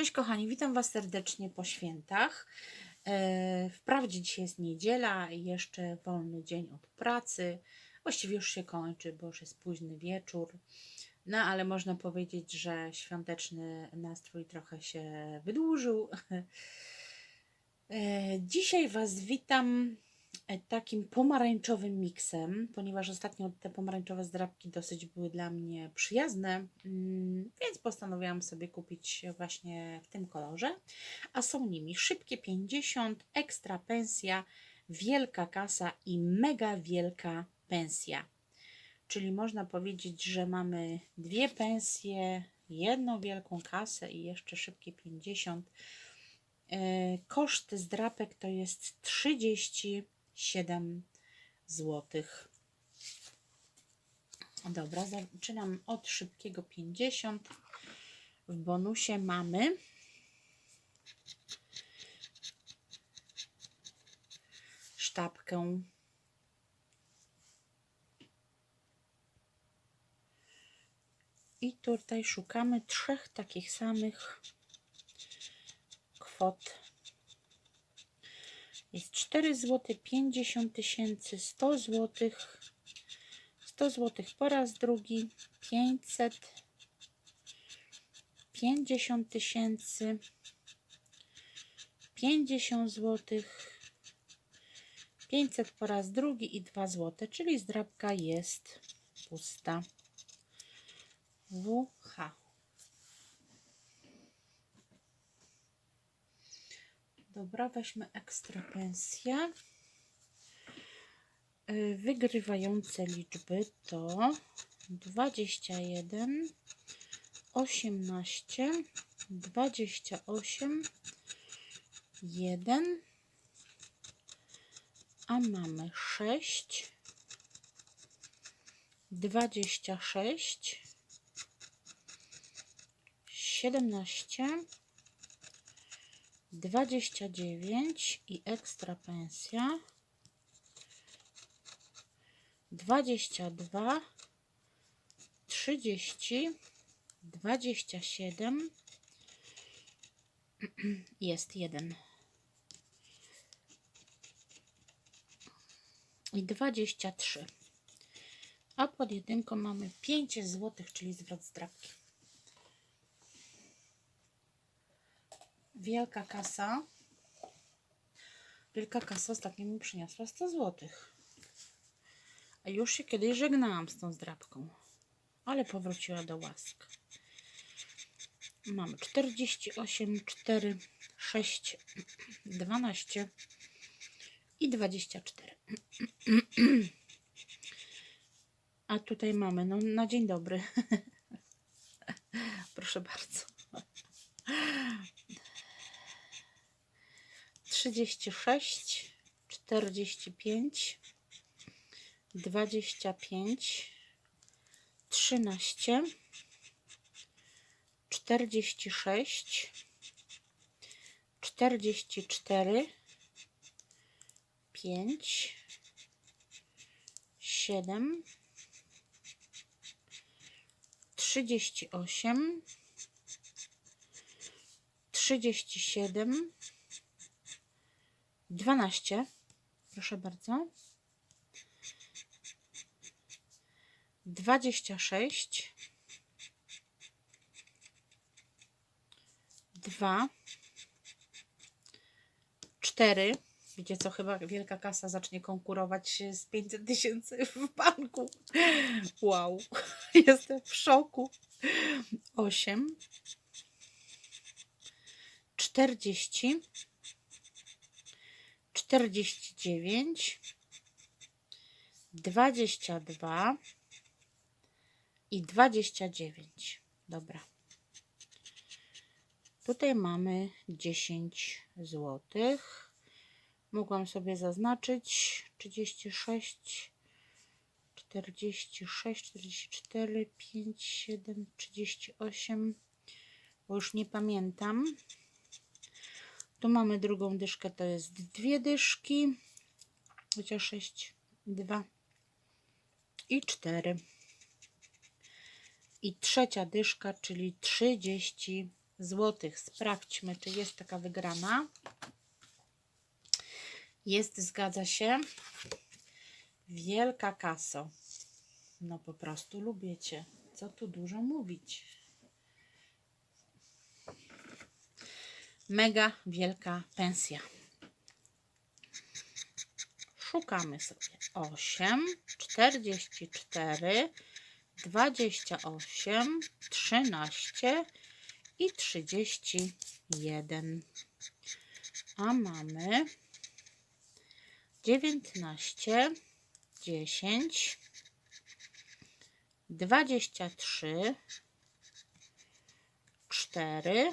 Cześć kochani, witam Was serdecznie po świętach. E, Wprawdzie dzisiaj jest niedziela i jeszcze wolny dzień od pracy. Właściwie już się kończy, bo już jest późny wieczór. No ale można powiedzieć, że świąteczny nastrój trochę się wydłużył. E, Dzisiaj Was witam takim pomarańczowym miksem, ponieważ ostatnio te pomarańczowe zdrabki dosyć były dla mnie przyjazne, mm, więc postanowiłam sobie kupić właśnie w tym kolorze. A są nimi szybkie 50, ekstra pensja, wielka kasa i mega wielka pensja. Czyli można powiedzieć, że mamy dwie pensje, jedną wielką kasę i jeszcze szybkie 50. E, Koszt zdrapek to jest 37 zł. Dobra, zaczynam od szybkiego 50. W bonusie mamy sztabkę. I tutaj szukamy trzech takich samych kwot. Jest 4 zł, 50 tysięcy, 100 zł, 100 zł po raz drugi, 500, 50 tysięcy, 50 zł, 500 po raz drugi i 2 zł, czyli zdrabka jest pusta. WH. Dobra, weźmy ekstra pensję. Y, Wygrywające liczby to 21, 18, 28, 1, a mamy 6, 26, 17, 29 i ekstra pensja. 22 30 27 jest jeden. I 23 a pod jedynką mamy 5 zł, czyli zwrot zdrabki Wielka kasa. Wielka kasa ostatnio mi przyniosła 100 zł. A już się kiedyś żegnałam z tą zdrabką. Ale powróciła do łask. Mamy 48, 4, 6, 12 i 24. A tutaj mamy, no na dzień dobry. Proszę bardzo. 36, 45, 25, 13, 46, 44, 5, 7, 38, 37, 12. Proszę bardzo. 26. 2. 4. Wiecie co, chyba wielka kasa zacznie konkurować z 500 tysięcy w banku. Wow, jestem w szoku. 8. 40. 49, 22 i 29. Dobra. Tutaj mamy 10 zł. Mogłam sobie zaznaczyć 36, 46, 44, 5, 7, 38, bo już nie pamiętam. Tu mamy drugą dyszkę, to jest dwie dyszki, chociaż sześć, dwa i cztery. I trzecia dyszka, czyli 30 zł. Sprawdźmy, czy jest taka wygrana. Jest, zgadza się. Wielka kaso. No po prostu lubię Cię. Co tu dużo mówić. Mega wielka pensja. Szukamy sobie 8, 44, 28, 13 i 31. A mamy 19, 10, 23, 4,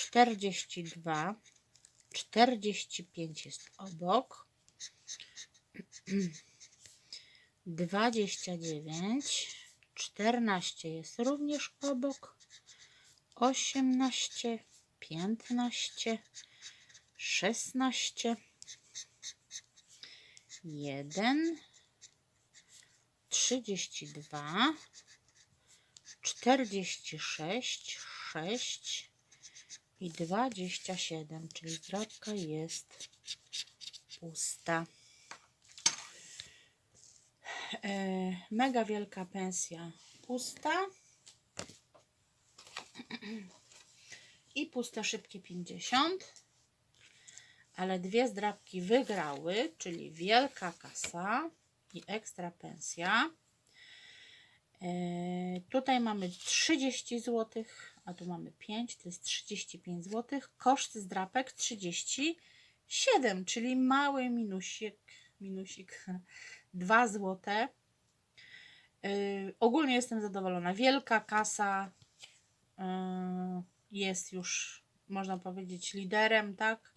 42, 45 jest obok, 29, 14 jest również obok, 18, 15, 16, 1, 32, 46, 6 i 27, czyli zdrabka jest pusta. E, mega wielka pensja pusta. I puste szybkie 50. Ale dwie zdrabki wygrały, czyli wielka kasa i ekstra pensja. E, tutaj mamy 30 zł, a tu mamy 5, to jest 35 zł. Koszt zdrapek 37, czyli mały minusik, minusik 2 zł. Yy, ogólnie jestem zadowolona. Wielka kasa yy, jest już, można powiedzieć, liderem, tak?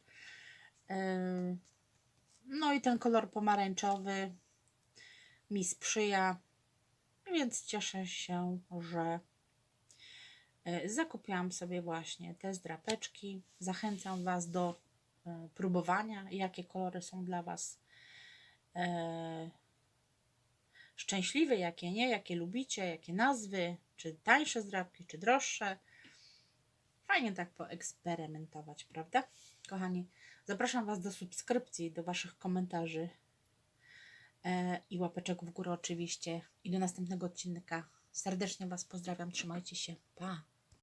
No i ten kolor pomarańczowy mi sprzyja, więc cieszę się, że yy, zakupiłam sobie właśnie te zdrapeczki. Zachęcam Was do yy, próbowania, jakie kolory są dla Was e, szczęśliwe, jakie nie, jakie lubicie, jakie nazwy, czy tańsze zdrabki, czy droższe. Fajnie tak poeksperymentować, prawda? Kochani, zapraszam Was do subskrypcji, do Waszych komentarzy e, i łapeczek w górę oczywiście i do następnego odcinka. Serdecznie Was pozdrawiam, trzymajcie się, pa!